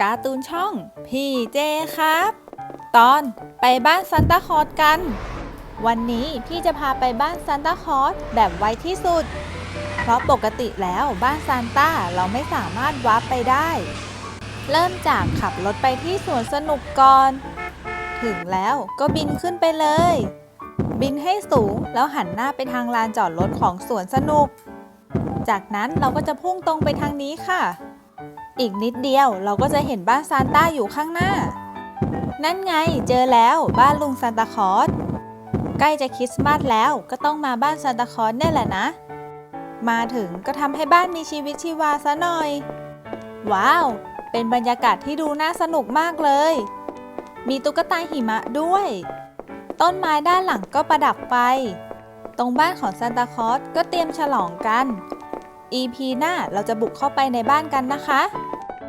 การ์ตูนช่อง พี่เจครับ ตอนไปบ้านซันตาคลอสกัน วันนี้พี่จะพาไปบ้านซันตาคลอสแบบไวที่สุด เพราะปกติแล้วบ้านซานต้าเราไม่สามารถวาร์ปไปได้ เริ่มจากขับรถไปที่สวนสนุกก่อน ถึงแล้วก็บินขึ้นไปเลย บินให้สูงแล้วหันหน้าไปทางลานจอดรถของสวนสนุก จากนั้นเราก็จะพุ่งตรงไปทางนี้ค่ะ อีกนิดเดียวเราก็จะเห็นบ้านซานต้าอยู่ข้างหน้า นั่นไงเจอแล้วบ้านลุงซานตาคลอสใกล้จะคริสต์มาสแล้วก็ต้องมาบ้านซานตาคลอสเนี่ยแหละนะ มาถึงก็ทำให้บ้านมีชีวิตชีวาซะหน่อย ว้าว เป็นบรรยากาศที่ดูน่าสนุกมากเลย มีตุ๊กตาหิมะด้วย ต้นไม้ด้านหลังก็ประดับไฟตรงบ้านของซานตาคลอสก็เตรียมฉลองกัน EP หน้าเราจะบุกเข้าไปในบ้านกันนะคะ